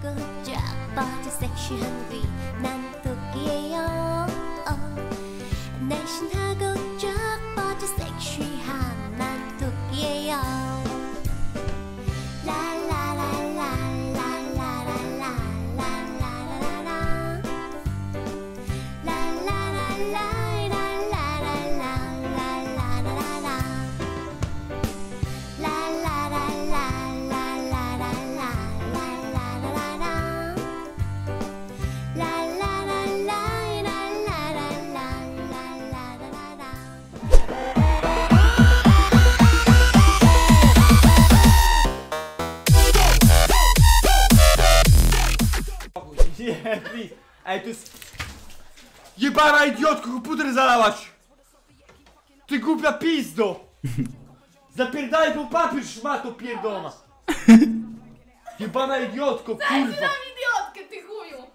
good job, but just say she hungry. Nie, please. Ej, to jest... Jebana idiotko, komputer zalałaś! Ty głupia pizdo! Zapierdalaj po papier, szmato pierdolona! Jebana idiotko, kurwa! idiotkę, ty chuju!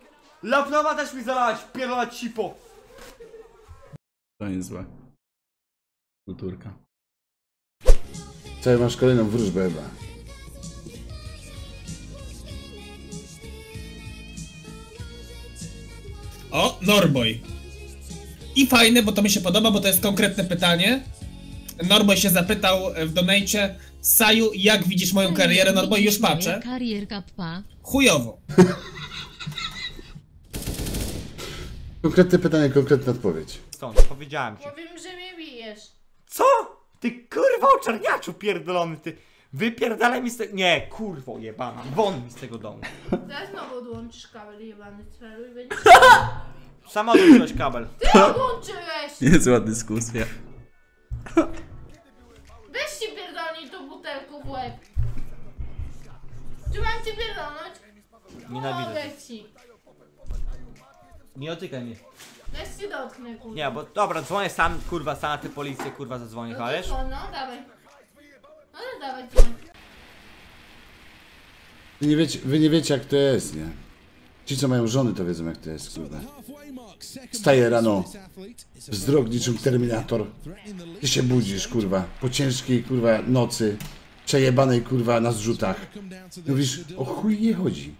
Laptopa też mi zalałaś, pierdolona cipo! To nie złe. Kulturka. Czekaj, masz kolejną wróżbę chyba. O, Norboy. I fajne, bo to mi się podoba, bo to jest konkretne pytanie. Norboy się zapytał w donajcie Saju, jak widzisz moją karierę? Norboy, już patrzę. Chujowo. Konkretne pytanie, konkretna odpowiedź. Stąd, powiedziałem ci. Powiem, że mnie bijesz. Co? Ty kurwa oczerniaczu pierdolony, ty... Wypierdalaj mi z tego... Nie, kurwo jebana, won mi z tego domu. Teraz znowu odłączysz kabel jebany celu i będziesz... Sama odłączyłeś kabel. Ty odłączyłeś! Niezła dyskusja. Weź ci pierdolnij tą butelką w łeb. Czy mam cię pierdolnąć? Nienawidzę Mogę ci. Nie dotykaj mnie. Weź cię dotknę, kurwa. Nie, bo dobra, dzwonię sam, kurwa, sam na tę policję, kurwa, zadzwonię, No no dawaj. Dzwoń. Wy nie wiecie, wy nie wiecie jak to jest, nie? Ci, co mają żony, to wiedzą jak to jest, kurde. Wstaje rano, wzrok niczym Terminator. Ty się budzisz, kurwa, po ciężkiej, kurwa, nocy, przejebanej, kurwa, na zrzutach. Mówisz, o chuj nie chodzi.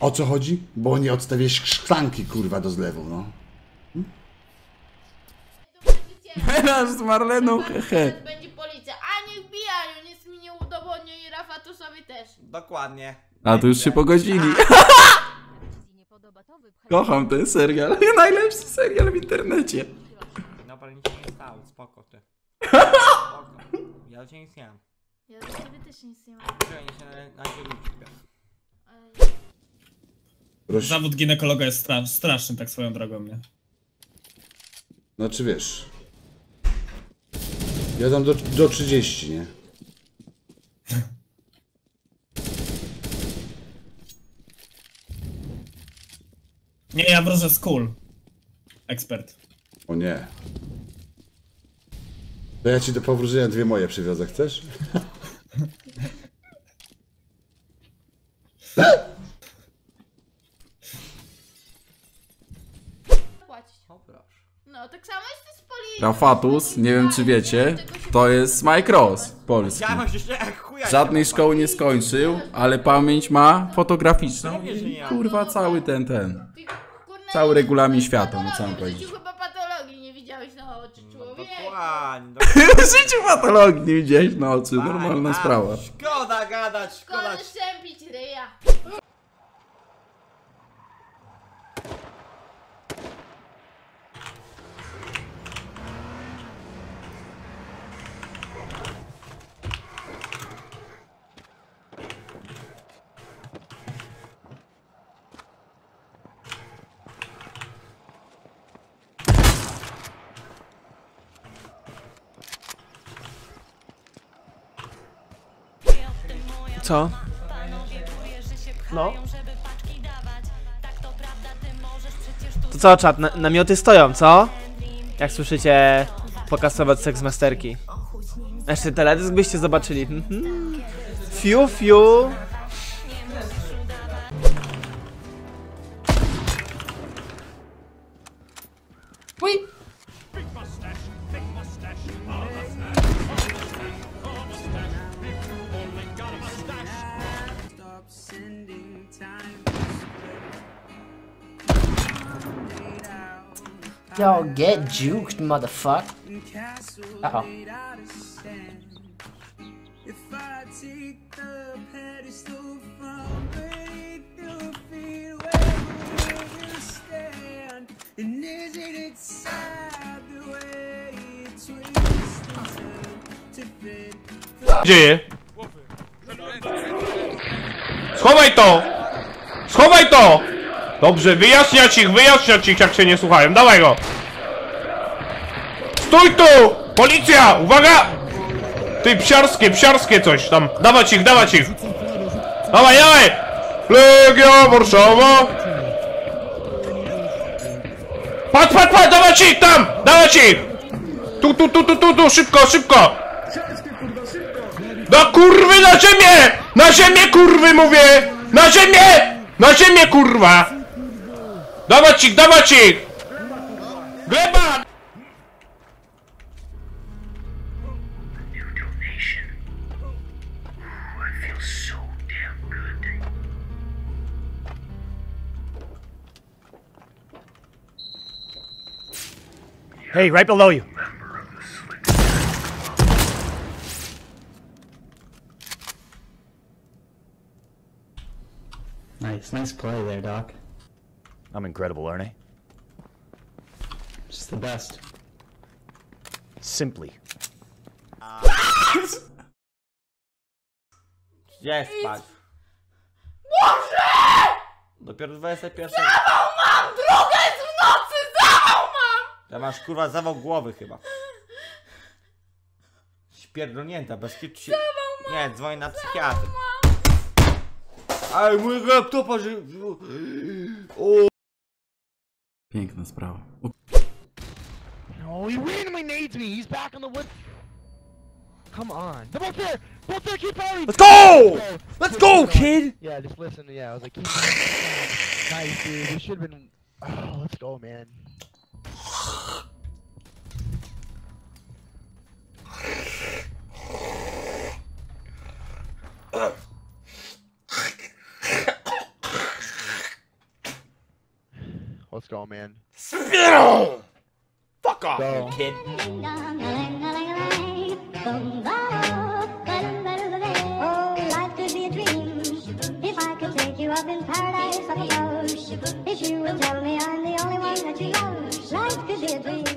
O co chodzi? Bo nie odstawiłeś szklanki, kurwa, do zlewu, no. Melanż z Marleną, hehe. Będzie Rafatusowi też. Dokładnie. A tu już się pogodzili. Kocham ten serial. Najlepszy serial w internecie. Dobra, nic się nie stało, spoko ty. Spoko. Ja ciebie nic nie mam. Ja do ciebie też nic nie mam. Czekaj, nie się na, na. Roś... Zawód ginekologa jest stra straszny, tak swoją drogą, nie? Znaczy wiesz. Ja dam do, do 30, nie? Nie, ja wróżę z kul. Ekspert. O nie. To ja ci do powróżenia dwie moje przywiozę, chcesz? Płacić. O proszę. No, tak samo jest z. Rafatus, nie wiem czy wiecie, to jest Mike Ross, polski. Żadnej szkoły nie skończył, ale pamięć ma fotograficzną i kurwa cały ten, ten. Cały regulamin świata, no co mam powiedzieć. życiu chyba patologii nie widziałeś na oczy, No dokładnie, W życiu patologii nie widziałeś na oczy, normalna sprawa. Szkoda gadać, szkoda. Szkoda szczępić Co? No. To co, czat, na, namioty stoją, co? Jak słyszycie, pokasować seksmasterki. Jeszcze teledysk byście zobaczyli. Mhm. Fiu, fiu. Yo, get juked, motherfucker. Uh oh. dzieje? Schowaj to! Schowaj to! Dobrze, wyjaśniać ich, wyjaśniać ich, jak się nie słuchają. Dawaj go! Stój tu! Policja! Uwaga! Ty, psiarskie, psiarskie coś tam. Dawać ich, dawać ich! Dawaj, dawaj! Legia Warszawa! Patrz, patrz, patrz, dawać ich tam! Dawać ich! Tu, tu, tu, tu, tu, tu, szybko, szybko! Na kurwy na ziemię! Na ziemię kurwy mówię! Na ziemię! Na ziemię kurwa! Dawać ich, dawać ich! Gleba! Hey, right below you. Nice, nice play there, Doc. I'm incredible, aren't I? Just the best. Simply. Gdzie spać? Boże! Dopiero 21. Zawał mam! Druga jest w nocy! Zawał mam! Ja masz kurwa zawał głowy chyba. Śpierdolnięta, bez kitu się... Nie, dzwoń na psychiatrę. Ale mój laptopa, że... O, Piękna sprawa. Oh, he randomly nades me. He's back on the wood. Come on. They're both there. Both there. Keep firing. Let's go! Let's go, kid! Yeah, just listen. Yeah, I was like, keep nice, dude. We should have been. Oh, let's go, man. Skull Man. Spittle! Fuck off, so. you kid. Oh, if you would tell me I'm the only one that you love, life could be a dream.